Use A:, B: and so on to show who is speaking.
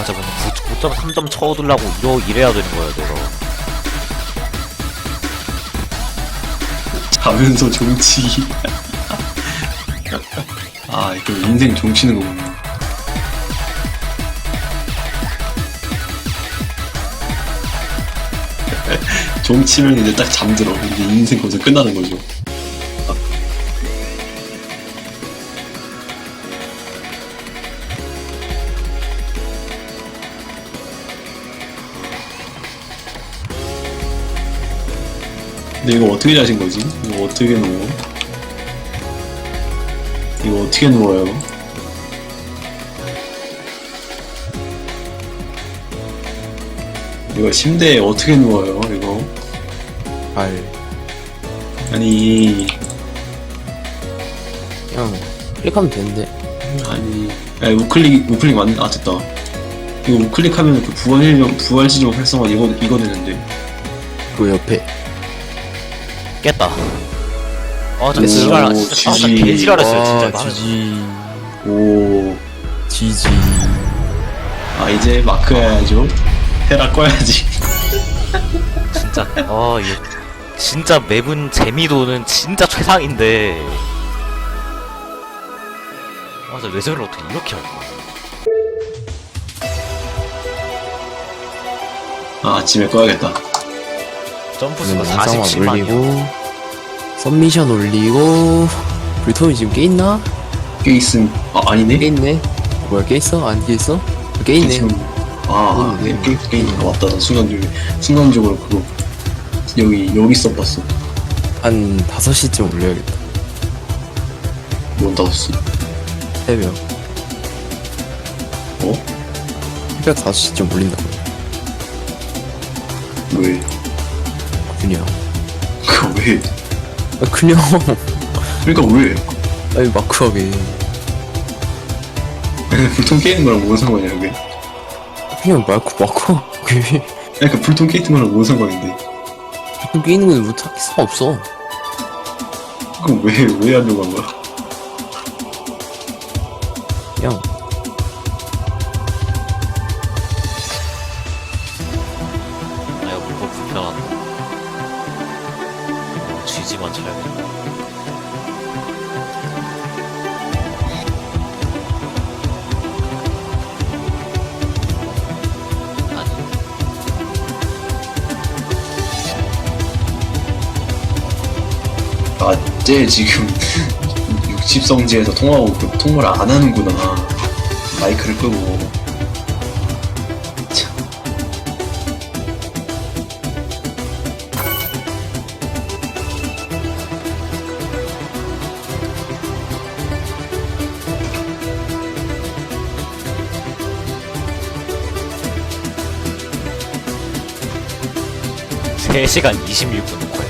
A: 맞아, 뭐 9.3점 쳐두려고 이러, 이래야 되는 거야, 내가.
B: 자면서 종치. 아, 이거 인생 종치는 거구나. 종치면 이제 딱 잠들어. 이제 인생 거기서 끝나는 거죠. 근데 이거 어떻게 자신 거지? 이거 어떻게 누워? 이거 어떻게 누워요? 이거 침대에 어떻게 누워요? 이거
C: 발
B: 아니
C: 그냥 클릭하면 되는데
B: 아니 야, 우클릭 우클릭 맞아 됐다 이거 우클릭하면 그 부활 시점 부활 시점 활성화 이거 이거 되는데
C: 그 옆에
A: 깼다. 아, 저
B: 오,
A: 지랄, 진짜, 아, 나. 개지랄했어요, 진짜.
C: 아,
A: 나는
C: 지지
B: 오
C: 지지
B: 아 이제 마크 해야죠 헤라 꺼야지
A: 진짜, 아, 이게, 진짜 맵은 재미도는 진짜 최상인데. 아, 저 레전을 어떻게 이렇게 할까?
B: 아 아침에 꺼야겠다
A: 점프수가
C: 영상만
A: 47만이야.
C: 올리고 썸미션 올리고 불토이 지금 깨 있나?
B: 꽤 있음 아 아니네
C: 깨 있네 뭐야 깨 있어? 안깨 있어? 깨 있네
B: 지금 아,
C: 있네.
B: 네, 게, 게임 아, 맞다. 나 순간적으로 순간적으로 그거 여기 여기 써봤어.
C: 한 5시쯤 올려야겠다
B: 뭔 다웠어?
C: 새벽
B: 어?
C: 새벽 5시쯤 올린다고
B: 왜?
C: 그냥
B: 그거 왜?
C: 아, 그냥
B: 그러니까 왜?
C: 아니 마크하게
B: 불통 깨는 거랑 뭔 상관이야 그게?
C: 그냥 마크 마크 그게
B: 그러니까 불통 깨는 거랑 뭔 상관인데?
C: 보통 깨 있는 건뭐 못할 수가 없어
B: 그럼 왜 왜 하려고 한 거야?
C: 그냥
A: 아, 이거 물고 불편하다. 어, 쥐지만 쳐야겠다. 아니,
B: 아쟤 지금 60성지에서 통화하고 그 통화를 안 하는구나. 마이크를 끄고.
A: 3시간 26분.